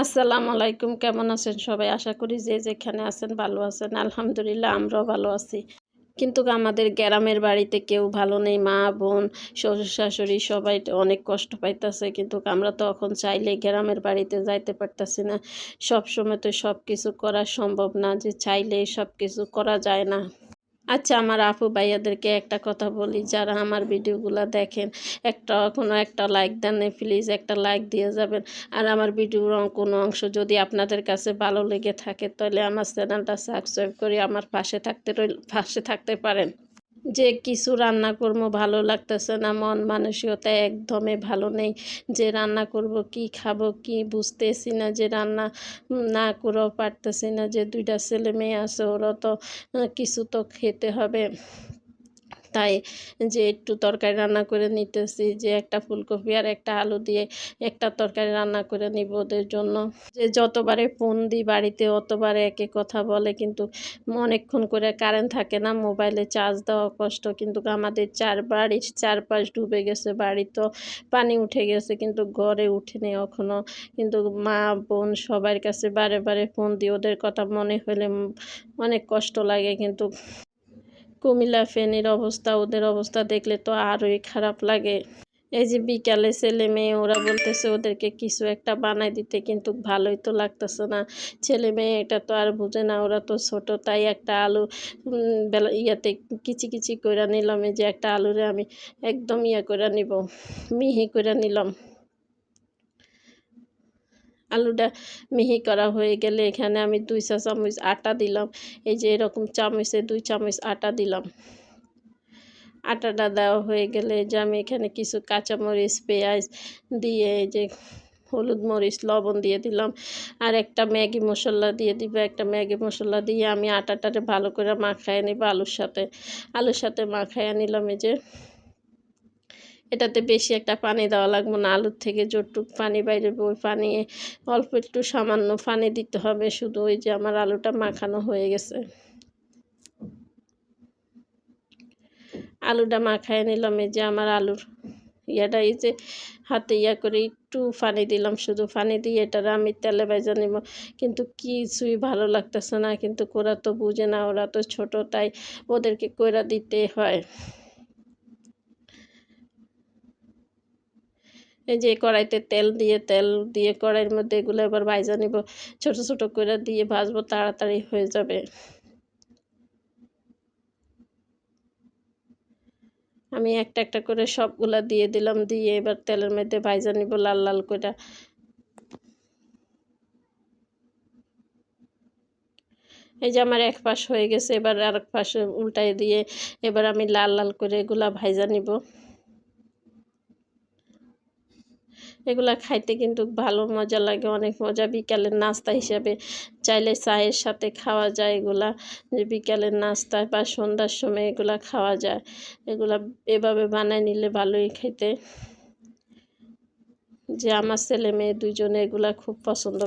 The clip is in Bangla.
আসসালামু আলাইকুম, কেমন আছেন সবাই? আশা করি যে যেখানে আছেন ভালো আছেন। আলহামদুলিল্লাহ, আমরাও ভালো আছি। কিন্তু আমাদের গ্রামের বাড়িতে কেউ ভালো নেই, মা, বোন, শ্বশুর, শাশুড়ি সবাই অনেক কষ্ট পাইতেছে। কিন্তু আমরা তো এখন চাইলে গ্রামের বাড়িতে যাইতে পারতাছি না। সব সময় তো সব কিছু করা সম্ভব না যে চাইলে সব কিছু করা যায় না। আচ্ছা আমার আপু ভাইয়াদেরকে একটা কথা বলি, যারা আমার ভিডিওগুলো দেখেন, একটা কোনো একটা লাইক দেন প্লিজ একটা লাইক দিয়ে যাবেন। আর আমার ভিডিওর কোনো অংশ যদি আপনাদের কাছে ভালো লেগে থাকে, তাহলে আমার চ্যানেলটা সাবস্ক্রাইব করে আমার পাশে থাকতে পাশে থাকতে পারেন। যে কিছু রান্না করব, ভালো লাগতেছে না, মন মানসিকতা একদমে ভালো নেই। যে রান্না করব, কি খাব, কি বুঝতেছি না, যে রান্না না করেও পারতেছি না, যে দুইটা ছেলে মেয়ে আছে ওরা তো কিছু তো খেতে হবে। তাই যে একটু তরকারি রান্না করে নিতেছি যে একটা ফুলকপি আর একটা আলু দিয়ে একটা তরকারি রান্না করে নিব ওদের জন্য। যে যতবারে ফোন দিই বাড়িতে অতবারে একে কথা বলে কিন্তু অনেকক্ষণ করে কারেন্ট থাকে না, মোবাইলে চার্জ দেওয়া কষ্ট। কিন্তু আমাদের চার বাড়ির চারপাশ ডুবে গেছে, বাড়ি তো পানি উঠে গেছে কিন্তু ঘরে উঠেনি এখনও কিন্তু মা, বোন সবার কাছে বারে বারে ফোন দিই, ওদের কথা মনে হলে অনেক কষ্ট লাগে কিন্তু কুমিল্লা ফেনীর অবস্থা, ওদের অবস্থা দেখলে তো আরোই খারাপ লাগে। এই যে বিকালে ছেলে মেয়ে, ওরা বলতেছে ওদেরকে কিছু একটা বানাই দিতে, কিন্তু ভালোই তো লাগতেছে না। ছেলে মেয়ে এটা তো আর বুঝে না, ওরা তো ছোট, তাই একটা আলু বেলা, ইয়াতে কিচি কিচি করে নিলাম, এই যে একটা আলুরে আমি একদম ইয়া করে নিব, মিহি করে নিলাম। আলুটা মিহি করা হয়ে গেলে এখানে আমি দুই চা চামচ আটা দিলাম। এই যে এরকম চামচে দুই চামচ আটা দিলাম। আটাটা দেওয়া হয়ে গেলে যে আমি এখানে কিছু কাঁচামরিচ, পেঁয়াজ দিয়ে এই যে হলুদ মরিচ, লবণ দিয়ে দিলাম। আর একটা ম্যাগি মশলা দিয়ে দিব। একটা ম্যাগি মশলা দিয়ে আমি আটাটারে ভালো করে মাখায় নিব আলুর সাথে। আলুর সাথে মাখায় নিলাম এই যে এটাতে বেশি একটা পানি দেওয়া লাগবে না, আলুর থেকে যতটুক পানি বাইরে ওই পানি অল্প একটু সামান্য পানি দিতে হবে, শুধু ওই যে আমার আলুটা মাখানো হয়ে গেছে। আলুটা মাখায় নিলাম, এই যে আমার আলুর ইয়াটা, এই যে হাতে ইয়া করে একটু পানি দিলাম, শুধু পানি দিয়ে এটার আমি তেলে ভেজে নিব। কিন্তু কিছুই ভালো লাগতেছে না, কিন্তু ওরা তো বুঝে না, ওরা তো ছোট, তাই ওদেরকে কইরা দিতে হয়। এই যে কড়াইতে তেল দিয়ে তেল দিয়ে কড়াইয়ের মধ্যে এগুলো এবার ভাজা নিব। ছোট ছোট করে দিয়ে ভাজবো, তাড়াতাড়ি হয়ে যাবে। আমি একটা একটা করে সবগুলা দিয়ে দিলাম, দিয়ে এবার তেলের মধ্যে ভাজা নিব লাল লাল করে এই যে আমার এক পাশ হয়ে গেছে, এবার আর এক পাশে উল্টাই দিয়ে এবার আমি লাল লাল করে এগুলা ভাজা নিব। এগুলা খাইতে কিন্তু ভালো মজা লাগে, অনেক মজা। বিকালের নাস্তা হিসাবে চাইলে চায়ের সাথে খাওয়া যায় এগুলা। যে বিকালের নাস্তা বা সন্ধ্যার সময় এগুলা খাওয়া যায়। এগুলা এভাবে বানায় নিলে ভালোই খেতে। যে আমার ছেলে মেয়ে দুজনে এগুলা খুব পছন্দ